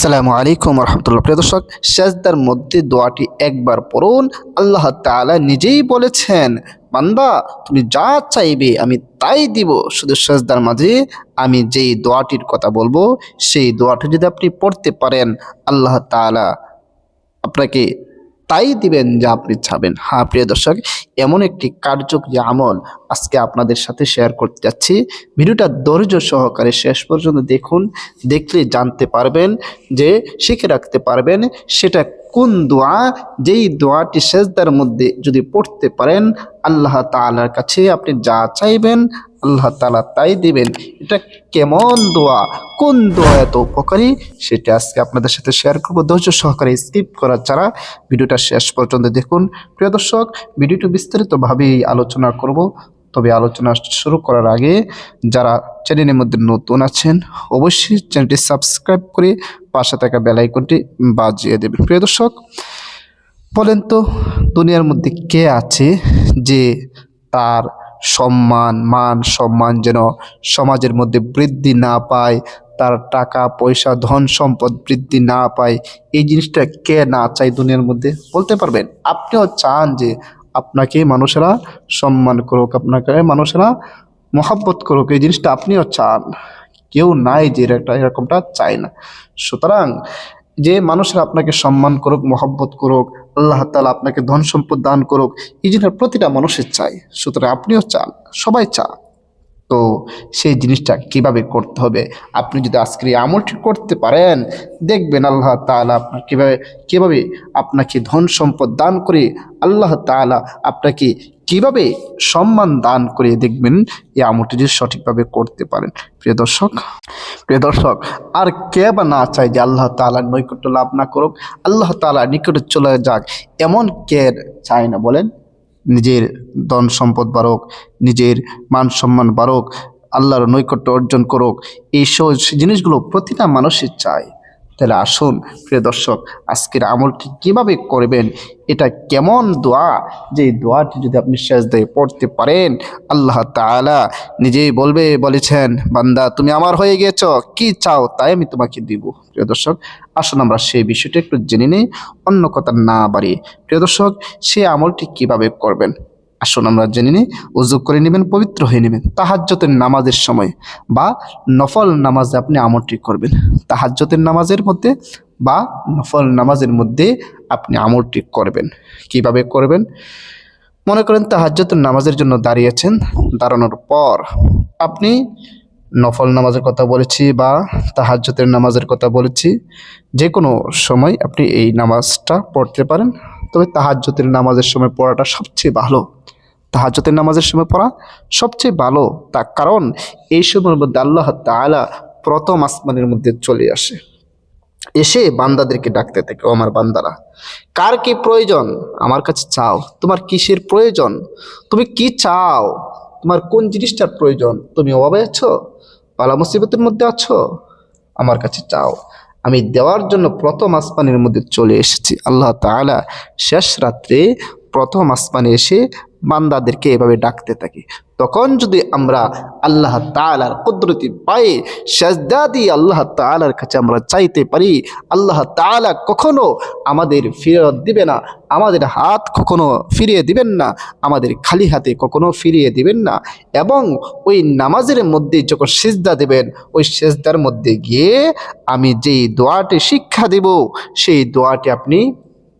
আসসালামু আলাইকুম রহমতুল্লাহ। প্রিয় দর্শক, সেজদার মধ্যে দোয়াটি একবার পড়ুন। আল্লাহ তালা নিজেই বলেছেন, বান্দা, তুমি যা চাইবে আমি তাই দিব। শুধু সেজদার মাঝে আমি যেই দোয়াটির কথা বলব, সেই দোয়াটি যদি আপনি পড়তে পারেন, আল্লাহ তালা আপনাকে তাই দিবেন যা আপনি চাবেন। হ্যাঁ প্রিয় দর্শক, এমন একটি কার্যক যে আমল আজকে আপনাদের সাথে শেয়ার করতে যাচ্ছি। ভিডিওটা ধৈর্য সহকারে শেষ পর্যন্ত দেখুন, দেখলে জানতে পারবেন যে শিখে রাখতে পারবেন, সেটা কোন দোয়া? যেই দোয়াটি সেজদার মধ্যে যদি পড়তে পারেন, আল্লাহ তাআলার কাছে আপনি যা চাইবেন, আল্লাহ তাআলা তাই দিবেন। এটা কেমন দোয়া? কোন দোয়া এত উপকারী? সেটা আজকে আপনাদের সাথে শেয়ার করব। ধৈর্য সহকারে স্কিপ করা ছাড়া ভিডিওটা শেষ পর্যন্ত দেখুন। প্রিয় দর্শক, ভিডিওটি বিস্তারিতভাবেই আলোচনা করব। তবে আলোচনা শুরু করার আগে যারা চ্যানেলের মধ্যে নতুন আছেন, অবশ্যই চ্যানেলটি সাবস্ক্রাইব করে পাশে থাকা বেলাইকনটি বাজিয়ে দেবেন। প্রিয় দর্শক, বলেন তো দুনিয়ার মধ্যে কে আছে যে তার সম্মান, মান, সম্মান যেন সমাজের মধ্যে বৃদ্ধি না পায়, তার টাকা, পয়সা, ধন সম্পদ বৃদ্ধি না পায়? এই জিনিসটা কে না চায় দুনিয়ার মধ্যে? বলতে পারবেন, আপনিও চান যে আপনাকে মানুষেরা সম্মান করুক, আপনাকে মানুষেরা মহাব্বত করুক, এই জিনিসটা আপনিও চান। কেউ নাই যে একটা এরকমটা চায় না। সুতরাং যে মানুষেরা আপনাকে সম্মান করুক, মহব্বত করুক, আল্লাহ তালা আপনাকে ধন সম্পদ দান করুক, এই জিনিসটা প্রতিটা মানুষের চাই সুতরাং আপনিও চান, সবাই চান। তো সেই জিনিসটা কীভাবে করতে হবে? আপনি যদি আজকের এই আমলটি করতে পারেন, দেখবেন আল্লাহ তাআলা আপনার কীভাবে কীভাবে আপনাকে ধন সম্পদ দান করে, আল্লাহ তাআলা আপনাকে কীভাবে সম্মান দান করে দেখবেন এই আমলটি যদি সঠিকভাবে করতে পারেন। প্রিয় দর্শক প্রিয় দর্শক, আর কে বা না চায় যে আল্লাহ তাআলার নৈকট্য লাভ না করুক, আল্লাহ তাআলার নিকটে চলে যাক, এমন কে চায় না বলেন? নিজের ধন সম্পদ বাড়ুক, নিজের মান সম্মান বাড়ুক, আল্লাহর নৈকট্য অর্জন করুক এই সব জিনিসগুলো প্রতিটা মানুষের চায়। তাহলে আসুন, প্রিয় দর্শক, আজকের আমলটি কীভাবে করবেন? এটা কেমন দোয়া? যে দোয়াটি যদি আপনি শেষ দিয়ে পড়তে পারেন, আল্লাহ তাআলা নিজেই বলবে, বলেছেন, বান্দা, তুমি আমার হয়ে গেছ, কি চাও তাই আমি তোমাকে দিব। প্রিয় দর্শক, আসুন আমরা সেই বিষয়টা একটু জেনে নিই, অন্য কথা না বাড়িয়ে। প্রিয় দর্শক, সেই আমলটি কীভাবে করবেন? আসুন আমরা জেনে নিই, উজু করে নেবেন, পবিত্র হয়ে নেবেন। তাহাজ্জতের নামাজের সময় বা নফল নামাজে আপনি আমলটি করবেন। তাহাজ্জতের নামাজের মধ্যে বা নফল নামাজের মধ্যে আপনি আমলটি করবেন। কীভাবে করবেন? মনে করেন তাহাজ্জতের নামাজের জন্য দাঁড়িয়েছেন, দাঁড়ানোর পর আপনি নফল নামাজের কথা বলেছি বা তাহাজ্জতের নামাজের কথা বলেছি যে কোনো সময় আপনি এই নামাজটা পড়তে পারেন। তবে তাহাজ্জতের নামাজের সময় পড়াটা সবচেয়ে ভালো। তাহাজ্জতের নামাজের সময় পড়া সবচেয়ে ভালো তার কারণ এই সময়ের মধ্যে আল্লাহ তাআলা প্রথম আসমানের মধ্যে চলে আসে। এসে বান্দাদেরকে ডাকতে থাকে, ও আমার বান্দারা, কার কি প্রয়োজন? আমার কাছে চাও। তোমার কিসের প্রয়োজন? তুমি কি চাও? তোমার কোন জিনিসটার প্রয়োজন? তুমি অভাবে আছো? পালা মুসিবতের মধ্যে আছো? আমার কাছে চাও। আমি দেওয়ার জন্য প্রথম আসমানের মধ্যে চলে এসেছি। আল্লাহ তালা শেষ রাত্রে প্রথম আসমানে এসে বান্দাদেরকে এভাবে ডাকতে থাকে। তখন যদি আমরা আল্লাহ তালার কুদরতি পায়ে সেজদা দিয়ে আল্লাহ তালার কাছে আমরা চাইতে পারি, আল্লাহ তাআলা কখনো আমাদের ফেরত দিবে না, আমাদের হাত কখনো ফিরিয়ে দিবেন না, আমাদের খালি হাতে কখনো ফিরিয়ে দিবেন না এবং ওই নামাজের মধ্যে যখন সেজদা দেবেন, ওই সেজদার মধ্যে গিয়ে আমি যেই দোয়াটি শিক্ষা দেব, সেই দোয়াটি আপনি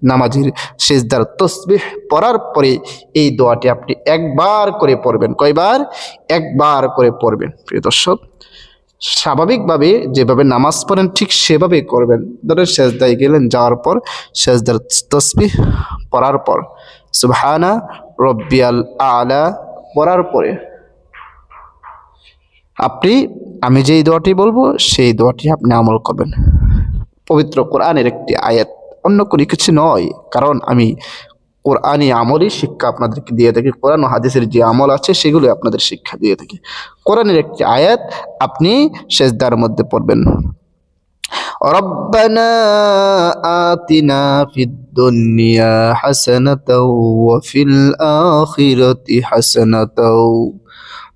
নামাজের সেজদার তসবিহ পড়ার পরে এই দোয়াটি আপনি একবার করে পড়বেন। কয়বার? একবার করে পড়বেন। প্রিয় দর্শক, স্বাভাবিকভাবে যেভাবে নামাজ পড়েন ঠিক সেভাবে করবেন। ধরেন সেজদায় গেলেন, যাওয়ার পর সেজদার তসবিহ পড়ার পর সুবহানা রব্বিয়াল আলা পড়ার পরে আপনি, আমি যেই দোয়াটি বলব, সেই দোয়াটি আপনি আমল করবেন। পবিত্র কোরআনের একটি আয়াত। অন্য কোনো কিছু নয় কারণ আমি কোরআনই আমলই শিক্ষা আপনাদেরকে দিয়ে থাকি কোরআন ও হাদিসের যে আমল আছে সেগুলো আপনাদের শিক্ষা দিয়ে থাকি কোরআনের একটি আয়াত আপনি সেজদার মধ্যে পড়বেন ربنا آتنا في الدنيا حسنة وفي الآخرة حسنة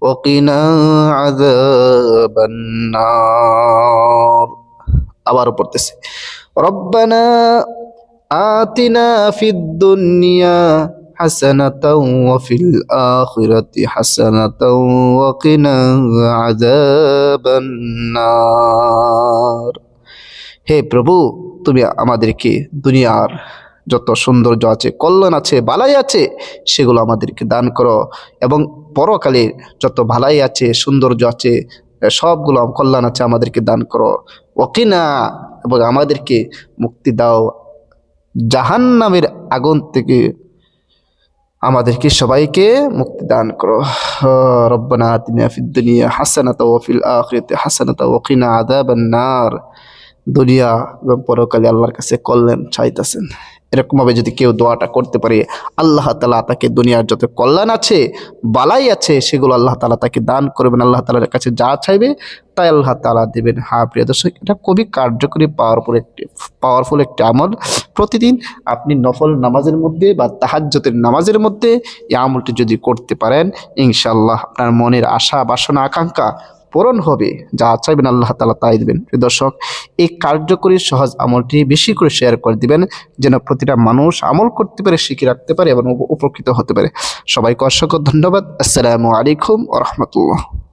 وقنا عذاب النار আবারও পড়তেছে রব্বানা আতিনা ফিদ দুনিয়া حسنة وفي الآخرة حسنة وقنا عذاب النار হে প্রভু তুমি আমাদেরকে দুনিয়ার যত সৌন্দর্য আছে কল্যাণ আছে বালাই আছে সেগুলো আমাদেরকে দান করো এবং পরকালের যত ভালাই আছে সৌন্দর্য আছে সবগুলো কল্যাণ আছে আমাদেরকে দান করো ওকিনা এবং আমাদেরকে মুক্তি দাও। জাহান নামের আগুন থেকে আমাদেরকে সবাইকে মুক্তি দান করো। রব্বানা আতিনা দুনিয়া দুনিয়া এবং পরকালে আল্লাহর কাছে কল্যাণ চাইতেছেন। এরকমভাবে যদি কেউ দোয়াটা করতে পারে, আল্লাহ তালা তাকে দুনিয়ার যত কল্যাণ আছে, বালাই আছে, সেগুলো আল্লাহ তালা তাকে দান করবেন, আল্লাহ তালার কাছে যা চাইবে তাই আল্লাহ তালা দেবেন। হ্যাঁ প্রিয় দর্শক, এটা খুবই কার্যকরী পাওয়ারফুল একটি পাওয়ারফুল একটি আমল। প্রতিদিন আপনি নফল নামাজের মধ্যে বা তাহাজ্জতের নামাজের মধ্যে এই আমলটি যদি করতে পারেন ইনশাল্লাহ আপনার মনের আশা, বাসনা, আকাঙ্ক্ষা পূরণ হবে, যা চাইবেন আল্লাহ তালা তাই দেবেন। দর্শক, এই কার্যকরী সহজ আমলটি বেশি করে শেয়ার করে দিবেন, যেন প্রতিটা মানুষ আমল করতে পারে, শিখে রাখতে পারে এবং উপ- উপকৃত হতে পারে। সবাইকে অসংখ্য ধন্যবাদ। আসসালামু আলাইকুম রহমতুল্লাহ।